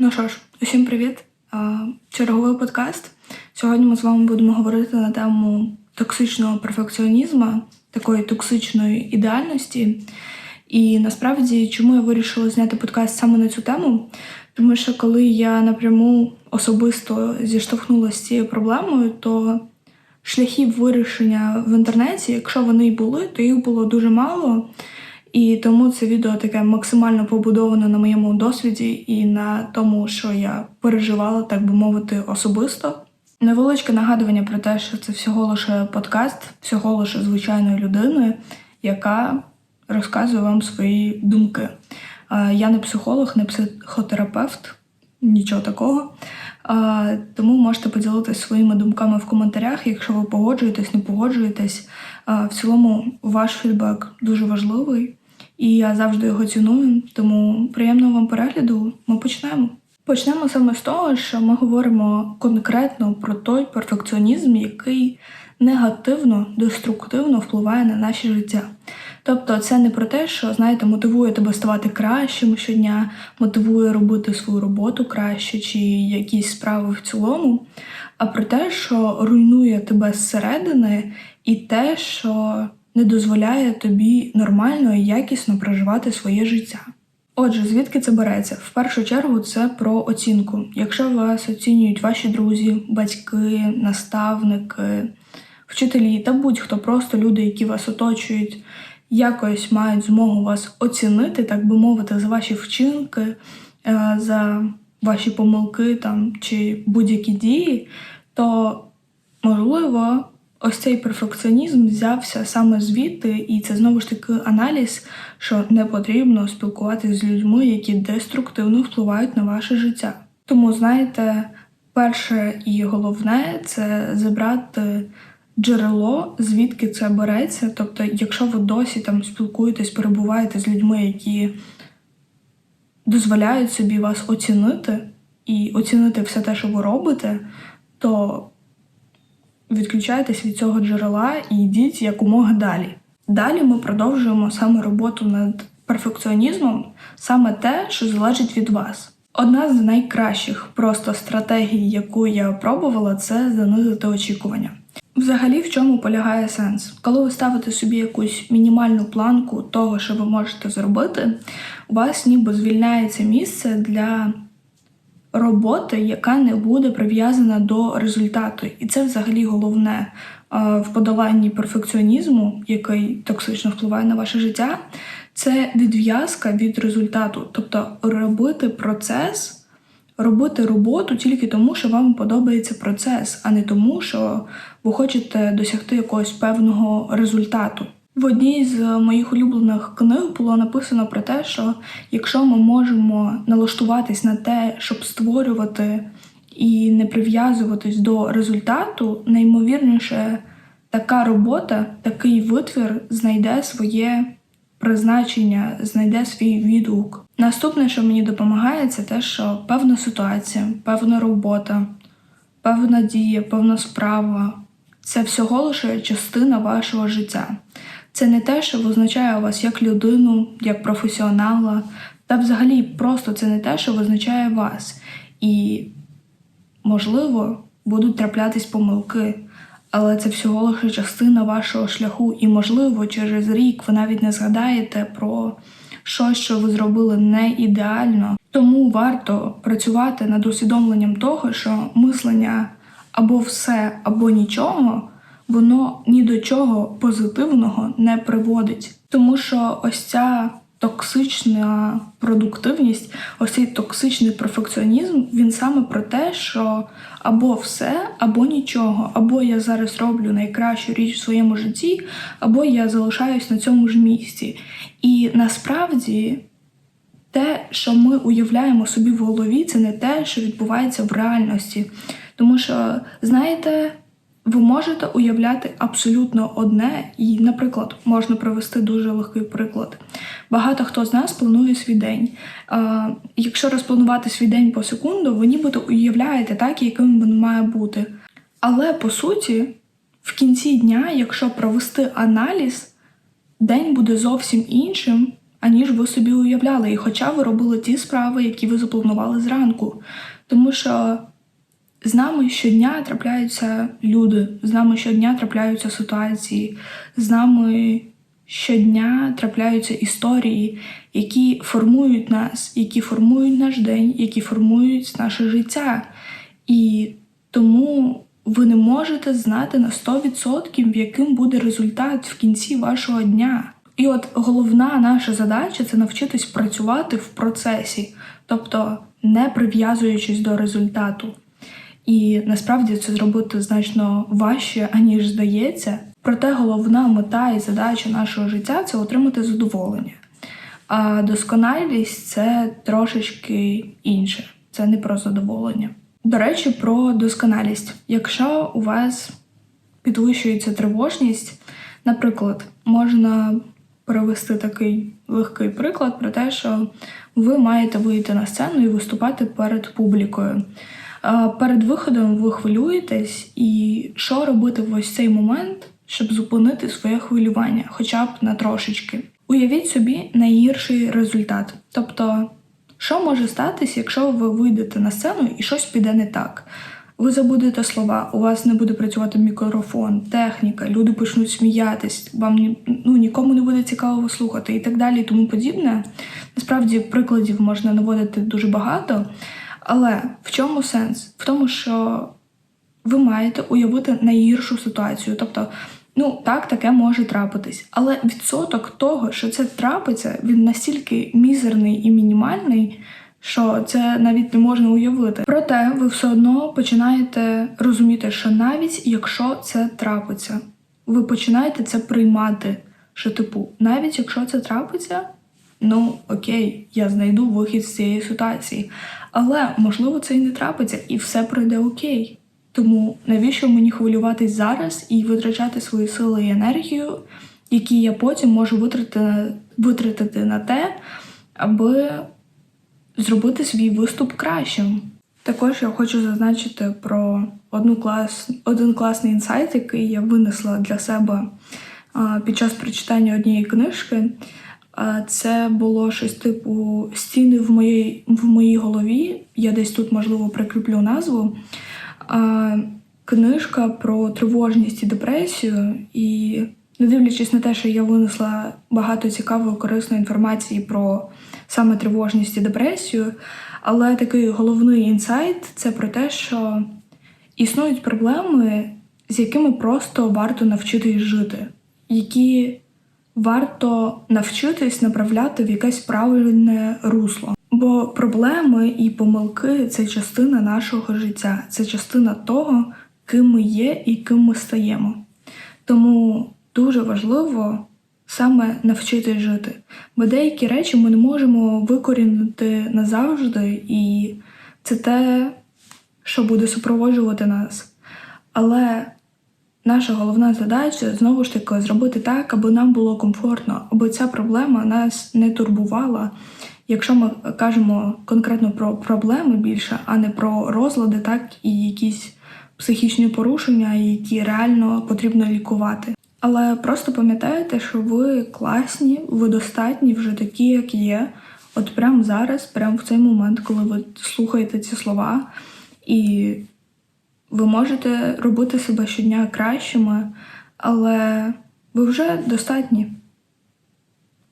Ну що ж, усім привіт! Черговий подкаст. Сьогодні ми з вами будемо говорити на тему токсичного перфекціонізму, такої токсичної ідеальності. І насправді, чому я вирішила зняти подкаст саме на цю тему? Тому що коли я напряму особисто зіштовхнулася з цією проблемою, то шляхів вирішення в інтернеті, якщо вони й були, то їх було дуже мало. І тому це відео таке максимально побудоване на моєму досвіді і на тому, що я переживала, так би мовити, особисто. Невеличке нагадування про те, що це всього лише подкаст, всього лише звичайної людини, яка розказує вам свої думки. Я не психолог, не психотерапевт, нічого такого. Тому можете поділитися своїми думками в коментарях, якщо ви погоджуєтесь, не погоджуєтесь. В цілому ваш фідбек дуже важливий, і я завжди його ціную. Тому приємного вам перегляду. Ми почнемо. Почнемо саме з того, що ми говоримо конкретно про той перфекціонізм, який негативно, деструктивно впливає на наше життя. Тобто, це не про те, що знаєте, мотивує тебе ставати кращим щодня, мотивує робити свою роботу краще чи якісь справи в цілому, а про те, що руйнує тебе зсередини, і те, що не дозволяє тобі нормально і якісно проживати своє життя. Отже, звідки це береться? В першу чергу це про оцінку. Якщо вас оцінюють ваші друзі, батьки, наставники, вчителі та будь-хто просто люди, які вас оточують, якось мають змогу вас оцінити, так би мовити, за ваші вчинки, е, за ваші помилки там чи будь-які дії, то можливо. Ось цей перфекціонізм взявся саме звідти, і це знову ж таки аналіз, що не потрібно спілкуватися з людьми, які деструктивно впливають на ваше життя. Тому, знаєте, перше і головне це забрати джерело, звідки це береться. Тобто, якщо ви досі там спілкуєтесь, перебуваєте з людьми, які дозволяють собі вас оцінити і оцінити все те, що ви робите, то відключайтесь від цього джерела і йдіть якомога далі. Далі ми продовжуємо саме роботу над перфекціонізмом, саме те, що залежить від вас. Одна з найкращих просто стратегій, яку я пробувала, це занизити очікування. Взагалі, в чому полягає сенс? Коли ви ставите собі якусь мінімальну планку того, що ви можете зробити, у вас ніби звільняється місце для роботи, яка не буде прив'язана до результату. І це взагалі головне в подоланні перфекціонізму, який токсично впливає на ваше життя, це відв'язка від результату, тобто робити процес, робити роботу тільки тому, що вам подобається процес, а не тому, що ви хочете досягти якогось певного результату. В одній з моїх улюблених книг було написано про те, що якщо ми можемо налаштуватись на те, щоб створювати і не прив'язуватись до результату, неймовірніше така робота, такий витвір знайде своє призначення, знайде свій відгук. Наступне, що мені допомагає, це те, що певна ситуація, певна робота, певна дія, певна справа це всього лише частина вашого життя. Це не те, що визначає вас як людину, як професіонала, та взагалі просто це не те, що визначає вас. І, можливо, будуть траплятись помилки, але це всього лише частина вашого шляху, і, можливо, через рік ви навіть не згадаєте про щось, що ви зробили не ідеально. Тому варто працювати над усвідомленням того, що мислення або все, або нічого воно ні до чого позитивного не приводить. Тому що ось ця токсична продуктивність, ось цей токсичний перфекціонізм, він саме про те, що або все, або нічого, або я зараз роблю найкращу річ в своєму житті, або я залишаюсь на цьому ж місці. І насправді. Те, що ми уявляємо собі в голові, це не те, що відбувається в реальності. Тому що, знаєте, ви можете уявляти абсолютно одне, і, наприклад, можна провести дуже легкий приклад. Багато хто з нас планує свій день. А, Якщо розпланувати свій день по секунду, ви нібито уявляєте так, яким він має бути. Але по суті, в кінці дня, якщо провести аналіз, день буде зовсім іншим, аніж ви собі уявляли. І хоча ви робили ті справи, які ви запланували зранку. Тому що з нами щодня трапляються люди, з нами щодня трапляються ситуації, з нами щодня трапляються історії, які формують нас, які формують наш день, які формують наше життя. І тому ви не можете знати на 100% яким буде результат в кінці вашого дня. І от головна наша задача це навчитись працювати в процесі, тобто не прив'язуючись до результату. І насправді це зробити значно важче, аніж здається. Проте головна мета і задача нашого життя це отримати задоволення. А досконалість це трошечки інше, це не про задоволення. До речі, про досконалість. Якщо у вас підвищується тривожність, наприклад, можна провести такий легкий приклад про те, що ви маєте вийти на сцену і виступати перед публікою. Перед виходом ви хвилюєтесь, і що робити в ось цей момент, щоб зупинити своє хвилювання, хоча б на трошечки. Уявіть собі найгірший результат. Тобто, що може статись, якщо ви вийдете на сцену і щось піде не так? Ви забудете слова, у вас не буде працювати мікрофон, техніка, люди почнуть сміятись, вам ну, нікому не буде цікаво слухати і так далі, і тому подібне. Насправді, прикладів можна наводити дуже багато. Але в чому сенс? В тому, що ви маєте уявити найгіршу ситуацію. Тобто, ну так, таке може трапитись. Але відсоток того, що це трапиться, він настільки мізерний і мінімальний, що це навіть не можна уявити. Проте ви все одно починаєте розуміти, що навіть якщо це трапиться, ви починаєте це приймати. Що, типу, навіть якщо це трапиться, ну окей, я знайду вихід з цієї ситуації. Але можливо це і не трапиться, і все пройде окей. Тому навіщо мені хвилюватись зараз і витрачати свої сили і енергію, які я потім можу витратити, витратити на те, аби зробити свій виступ кращим. Також я хочу зазначити про одну клас, один класний інсайт, який я винесла для себе під час прочитання однієї книжки. Це було щось типу стіни в моїй в моїй голові. Я десь тут, можливо, прикріплю назву. Книжка про тривожність і депресію. І не дивлячись на те, що я винесла багато цікавої корисної інформації про саме тривожність і депресію. Але такий головний інсайт це про те, що існують проблеми, з якими просто варто навчитись жити, які варто навчитись направляти в якесь правильне русло. Бо проблеми і помилки це частина нашого життя, це частина того, ким ми є і ким ми стаємо. Тому дуже важливо саме навчитись жити. Бо деякі речі ми не можемо викорінити назавжди, і це те, що буде супроводжувати нас. Але наша головна задача знову ж таки зробити так, аби нам було комфортно, аби ця проблема нас не турбувала. Якщо ми кажемо конкретно про проблеми більше, а не про розлади, так і якісь психічні порушення, які реально потрібно лікувати. Але просто пам'ятайте, що ви класні, ви достатні вже такі, як є. От прямо зараз, прямо в цей момент, коли ви слухаєте ці слова, і ви можете робити себе щодня кращими, але ви вже достатні.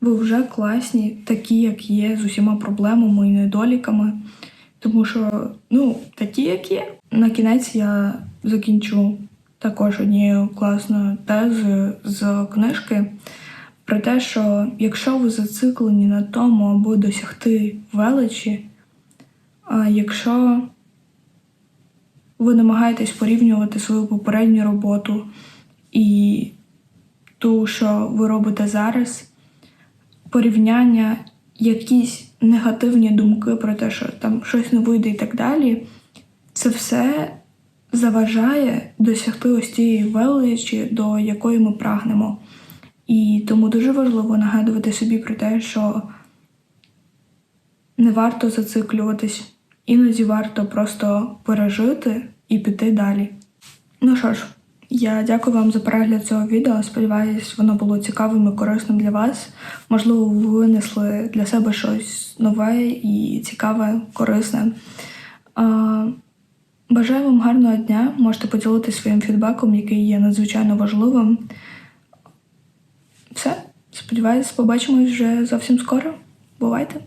Ви вже класні, такі, як є, з усіма проблемами і недоліками. Тому що, ну, такі, як є. На кінець я закінчу також однією класною тезою з книжки про те, що якщо ви зациклені на тому, аби досягти величі, а якщо ви намагаєтесь порівнювати свою попередню роботу і ту, що ви робите зараз, порівняння, якісь негативні думки про те, що там щось не вийде і так далі, це все заважає досягти ось тієї величі, до якої ми прагнемо. І тому дуже важливо нагадувати собі про те, що не варто зациклюватись, іноді варто просто пережити і піти далі. Ну що ж, Я дякую вам за перегляд цього відео. Сподіваюсь, воно було цікавим і корисним для вас. Можливо, ви винесли для себе щось нове і цікаве, корисне. Бажаю вам гарного дня. Можете поділитися своїм фідбеком, який є надзвичайно важливим. Все. Сподіваюсь, побачимось вже зовсім скоро. Бувайте!